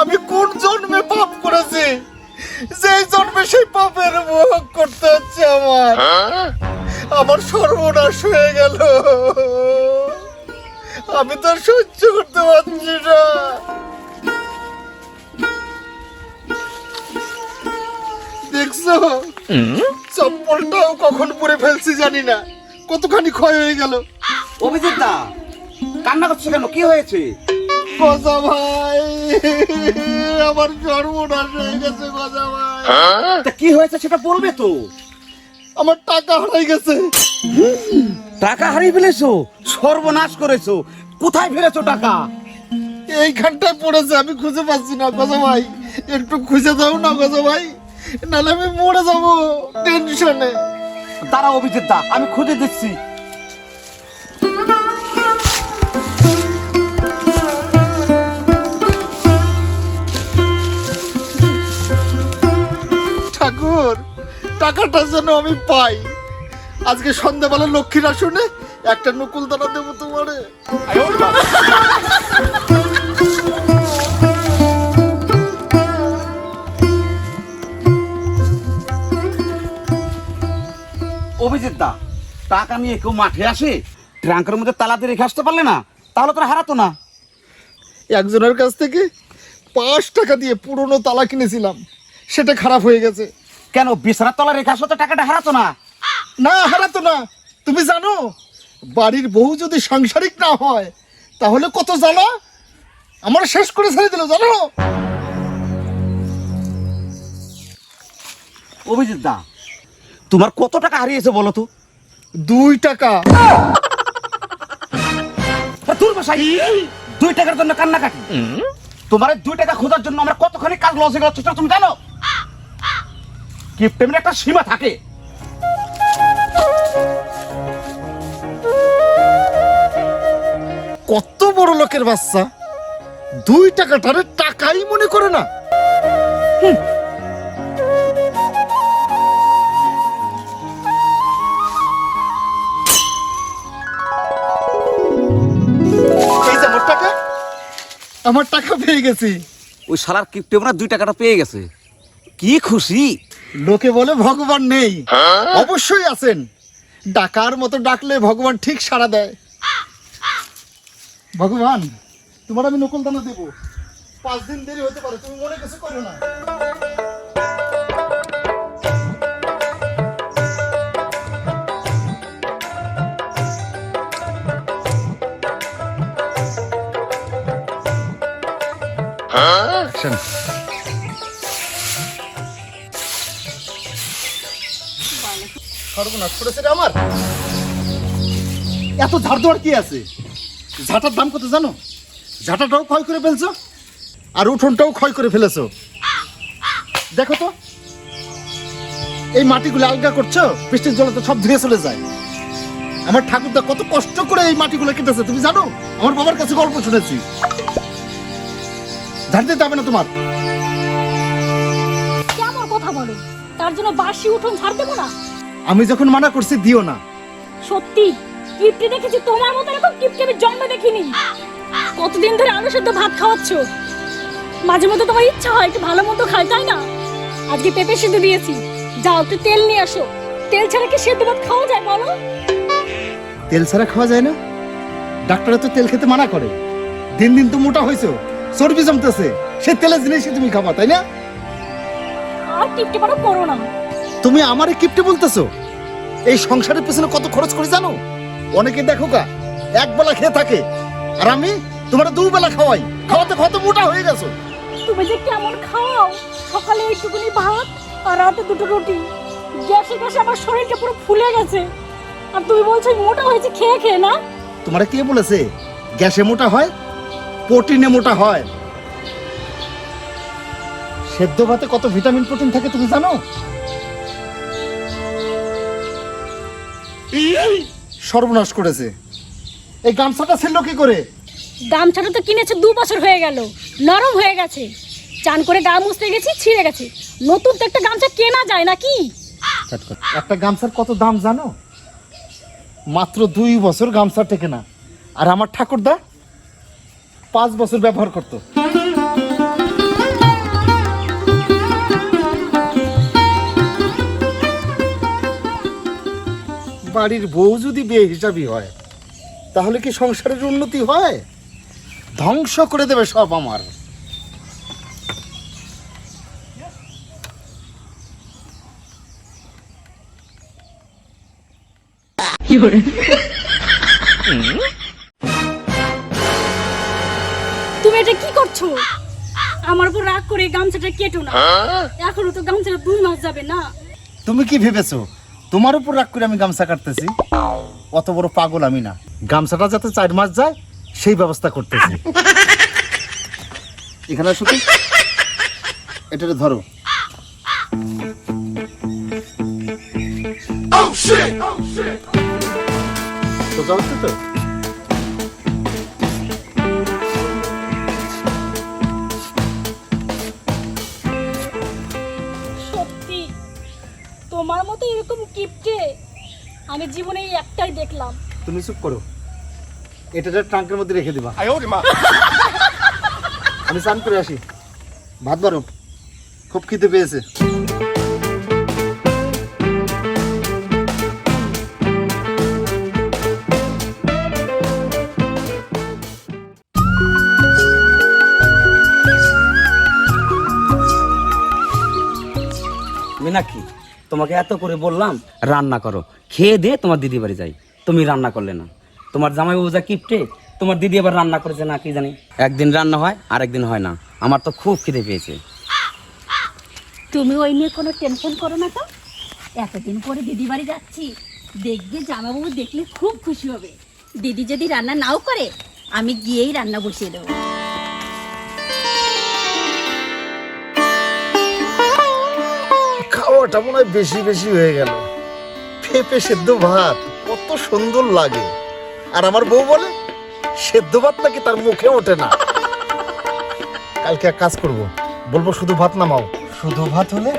আমি কোন জন্মে পাপ করেছি? যে জন্মে সেই পাপের ভোগ করতে হচ্ছে আমার। আমার সর্বনাশ হয়ে গেল। আমি তো আর সহ্য করতে পারছি না। দেখছ? চপ্পলটাও কখন পরে ফেলছি জানি না। কতখানি ক্ষয় হয়ে গেল। অভিজিৎ দা কান্না করছ কেন? কি হয়েছে? গজা ভাই আমার সর্বনাশ হয়ে গেছে গজা ভাই। তা কি হয়েছে সেটা বলবে তো। আমার টাকা হারাই গেছে। টাকা হারিয়ে ফেলেছো? সর্বনাশ করেছ। কোথায় ফেলেছো টাকা? এইখানটায় পড়েছে আমি খুঁজে পাচ্ছি না গজা ভাই। একটু খুঁজে দাও না গজা ভাই নাহলে আমি মরে যাব টেনশনে। দাঁড়া অভিজিৎ দা আমি খুঁজে দিচ্ছি যেন আমি পাই। আজকে সন্ধ্যাবেলা লক্ষ্মীর আসনে একটা নকুল দানা দেবো তোমারে। অভিজিৎ দা টাকা নিয়ে কেউ মাঠে আসে? ট্রাঙ্কের মধ্যে তালা দিয়ে রেখে আসতে পারলে না তাহলে তোরা হারাতো না। একজনের কাছ থেকে পাঁচ টাকা দিয়ে পুরনো তালা কিনেছিলাম সেটা খারাপ হয়ে গেছে। কেন বিছানার তলা রেখে আসলে তো টাকাটা হারাতো না? না হারাতো না। তুমি জানো বাড়ির বউ যদি সাংসারিক না হয় তাহলে কত জ্বালা? আমার শেষ করে ছেড়ে দিল জানো? অভিজিৎ দা তোমার কত টাকা হারিয়েছে বলো তো? দুই টাকা। দূর বসাই দুই টাকার জন্য কান্নাকাটি। তোমার দুই টাকা খোঁজার জন্য আমরা কতখানি কাজ লস হয়ে গেল তুমি জানো? কি পেমেন্ট একটা সীমা থাকে? কত বড় লোকের বাচ্চা? দুই টাকাটারে টাকাই মনে করে না। এই যে আমার টাকা আমার টাকা পেয়ে গেছি। ওই শালার কিপ্টে দুই টাকাটা পেয়ে গেছে। কি খুশি? লোকে বলে ভগবান নেই। অবশ্যই আছেন। ডাকার মতো ডাকলে ভগবান ঠিক সাড়া দেয়। ভগবান তোমার আমি নকল দানা দেবো। পাঁচ দিন দেরি হতে পারে তুমি মনে কিছু করো না। Action. সর্বনাশ করেছে রে আমার। এত ঝাড় দেওয়ার কি আছে? ঝাঁটার দাম কত জানো? ঝাঁটাটাও ক্ষয় করে ফেলছো আর উঠোনটাও ক্ষয় করে ফেলেছো। দেখো তো এই মাটিগুলো আলগা করছ বৃষ্টির জলে তো সব ধুয়ে চলে যায়। আমার ঠাকুরদা কত কষ্ট করে এই মাটিগুলো কেটেছে তুমি জানো? আমার বাবার কাছে গল্প শুনেছি। ঝাড় দিতে হবে না তোমার। কেমন কথা বলো? তার জন্য বাসি উঠোন ছাড় দেবো না? আমি যখন মানা করছি দিও না। সত্যি? কিপটে দেখেছি তোমার মতো এরকম কিপটে আমি জন্মে দেখিনি। কতদিন ধরে আলু সেদ্ধ ভাত খাওয়াচ্ছ? মাঝে মধ্যে তোমার ইচ্ছা হয় একটু ভালো মতো খাই তাই না? আজকে পেঁপে সিদ্ধ দিয়েছি। যাও একটু তেল নিয়ে আসো। তেল ছাড়া কি সেদ্ধ ভাত খাওয়া যায় বলো? তেল ছাড়া খাওয়া যায় না? ডাক্তাররা তো তেল খেতে মানা করে। দিন দিন তো মোটা হয়েছো চর্বি জমতেছে। সে তেলের জিনিসই তুমি খাবা তাই না? আর কিপটে পারো করো না। তুমি আমারে কিপটে বলতেছো? এই সংসারের পেছনে কত খরচ করে জানো? অনেকে দেখো কা এক বেলা খেয়ে থাকে। আর আমি তোমার দুবেলা খাওয়াই। খাওয়াতে খাওয়াতে মোটা হয়ে গেছো। তুমি যে কেমন খাও? সকালে একটুকুনি ভাত আর রাতে দুটো রুটি। গ্যাসে গ্যাসে আমার শরীরটা পুরো ফুলে গেছে। আর তুমি বলছো মোটা হয়েছে খেয়ে খেয়ে না? তোমারে কে বলেছে? গ্যাসে মোটা হয় প্রোটিনে মোটা হয়। সেদ্ধ ভাতে কত ভিটামিন প্রোটিন থাকে তুমি জানো? সর্বনাশ করেছে। এই গামছাটা ছিল কি করে? গামছাটা তো কিনেছে দু বছর হয়ে গেল নরম হয়ে গেছে। চান করে গা মুছতে গেছি ছিঁড়ে গেছে। নতুন তো একটা গামছা কেনা যায় নাকি? একটা গামছার কত দাম জানো? মাত্র দুই বছর গামছা টেকে না। আর আমার ঠাকুরদা পাঁচ বছর ব্যবহার করতো। বাড়ির বউ যদি বিয়ে হিসাবই হয় তাহলে কি সংসারের উন্নতি হয়? ধ্বংস করে দেবে সব আমার। তুমি এটা কি করছ? আমার উপর রাগ করে গামছাটা কেটো না। এখনও তো গামছাটা দুই মাস যাবে না। তুমি কি ভেবেছো? তোমার উপর রাগ করে আমি গামছা কাটতেছি। অত বড় পাগল আমি না। গামছাটা যাতে চার মাস যায় সেই ব্যবস্থা করতেছি। এখানে আসো তো। এটা ধরো। সোজা হচ্ছে তো সত্যি তোমার মতো এরকম কিপটে আমি জীবনে এই একটাই দেখলাম। তুমি চুপ করো। এটা ট্রাঙ্কের মধ্যে রেখে দিবা। আমি স্নান করে আসি। ভাত বারো খুব খিদে পেয়েছে। তোমাকে এত করে বললাম, রান্না করো। খেয়ে দিয়ে তোমার দিদি বাড়ি যাই। তুমি রান্না করলে না। তোমার জামাই বাবু যা কিপটে, তোমার দিদি আবার রান্না করেছে না, কি জানি। একদিন রান্না হয় আর একদিন হয় না। আমার তো খুব খিদে পেয়েছে। তুমি ওই নিয়ে কোনো টেনশন করো না তো। এতদিন পরে দিদি বাড়ি যাচ্ছি। দেখবে জামাবাবু দেখলে খুব খুশি হবে। দিদি যদি রান্না নাও করে, আমি গিয়েই রান্না বসিয়ে দেবো। খাওয়াটা মনে হয় বেশি বেশি হয়ে গেল। পেঁপে সেদ্ধ ভাত কত সুন্দর লাগে। আর আমার বউ বলে সেদ্ধ ভাত নাকি তার মুখে ওঠে না। কালকে এক কাজ করব বলব শুধু ভাত নামাও। শুধু ভাত হলে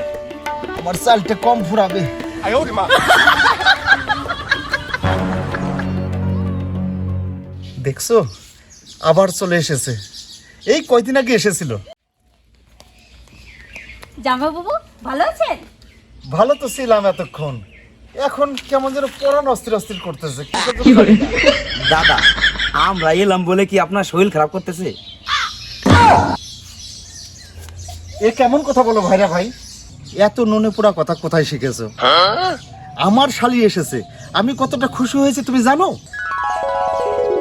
আমার চালটা কম ফুরাবে। দেখছ? আবার চলে এসেছে। এই কয়দিন আগে এসেছিল? জামাবাবু ভালো আছেন? ভালো তো ছিলাম এতক্ষণ। এখন কেমন যেন পরান অস্থির অস্থির করতেছে। দাদা আমরা এলাম বলে কি আপনার শরীর খারাপ করতেছে? এ কেমন কথা বলো ভাইরা ভাই? এত নুনে পোড়া কথা কোথায় শিখেছো? আমার শালি এসেছে। আমি কতটা খুশি হয়েছি তুমি জানো?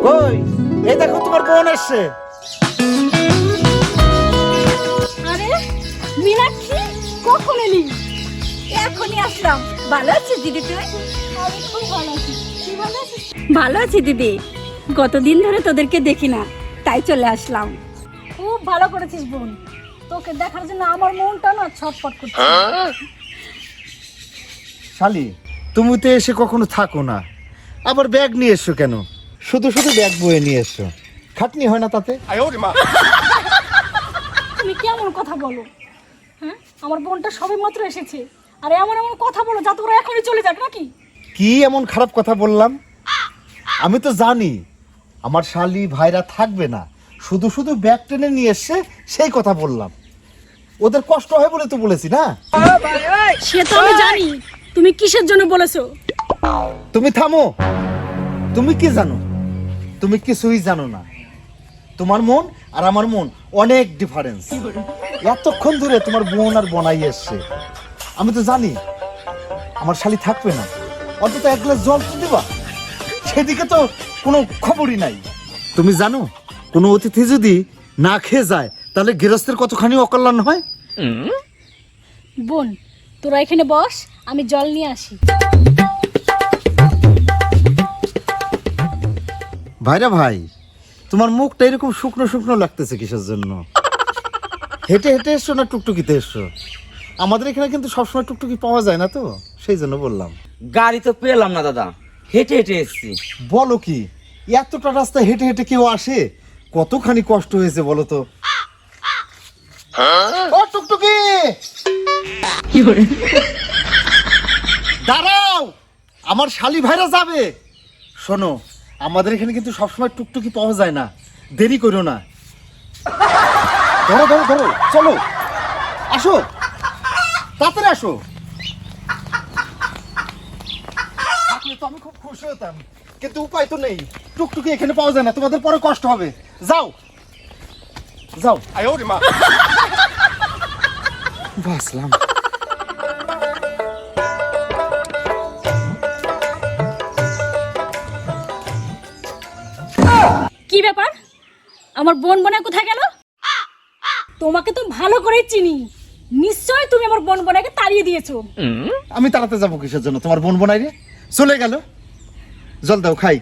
কই এই দেখো তোমার বোন এসছে। আরে মীনাক্ষী কখন এলি? এখনই আসলাম। ভালো আছিস দিদি তুই? ভালো আছি। তুই ভালো আছিস? ভালো আছি দিদি। কতদিন ধরে তোদেরকে দেখি না তাই চলে আসলাম। খুব ভালো করেছিস বোন। তোকে দেখার জন্য আমার মনটা না ছটফট করছে। শালি তুমি তো এসে কখনো থাকো না। আবার ব্যাগ নিয়ে এসো কেন? শুধু শুধু ব্যাগ বয়ে নিয়ে এসছো। খাটনি হয় না তাতে? তুমি কেমন কথা বলো? হ্যাঁ? আমার বোনটা সবে মাত্র এসেছে। আর এমন এমন কথা বলো যাতে ওরা এখনই চলে যাক নাকি? কি এমন খারাপ কথা বললাম? আমি তো জানি আমার শালি ভাইরা থাকবে না। শুধু শুধু ব্যাগ টেনে নিয়ে এসছে সেই কথা বললাম। ওদের কষ্ট হয় বলে তো বলেছি না? সে তো আমি জানি। তুমি কিসের জন্য বলেছ? তুমি থামো। তুমি কি জানো? তুমি কিছুই জানো না। তোমার মন আর আমার মন অনেক ডিফারেন্স এতক্ষণ ধরে তোমার বোন আর বনাই এসছে। আমি তো জানি আমার শালি থাকবে না। অন্তত এক গ্লাস জল তো দিবা। সেদিকে তো কোনো খবরই নাই। তুমি জানো কোনো অতিথি যদি না খেয়ে যায় তাহলে গৃহস্থের কতখানি অকল্যাণ হয়? বোন তোরা এখানে বস আমি জল নিয়ে আসি। ভাইরা ভাই তোমার মুখটা এরকম শুকনো শুকনো লাগতেছে কিসের জন্য? হেঁটে হেঁটে এসছো না টুকটুকিতে এসছো আমাদের এখানে কিন্তু সবসময় টুকটুকি পাওয়া যায় না তো? সেই জন্য বললাম। গাড়ি তো পেলাম না দাদা। হেঁটে হেঁটে এসছি। বলো কি এতটা রাস্তা হেঁটে হেঁটে কেউ আসে? কতখানি কষ্ট হয়েছে বলো তো? ও টুকটুকি! দাঁড়াও! আমার শালি ভাইরা যাবে। শোনো আমাদের এখানে কিন্তু সবসময় টুকটুকি পাওয়া যায় না। দেরি করো না। ধরো ধরো ধরো চলো। আসো। তাড়াতাড়ি আসো। থাকলে তো আমি খুব খুশি হতাম কিন্তু উপায় তো নেই। টুকটুকি এখানে পাওয়া যায় না তোমাদের পরে কষ্ট হবে। যাও। যাও। বাসলাম কি ব্যাপার? আমার বোন বোনা কোথায় গেল? তোমাকে তো ভালো করে চিনি। নিশ্চয় তুমি আমার বোন বোনাইকে তাড়িয়ে দিয়েছ। আমি তাড়াতে যাব কিসের জন্য? তোমার বোন বোনাই রে? চলে গেল। জল দাও খাই।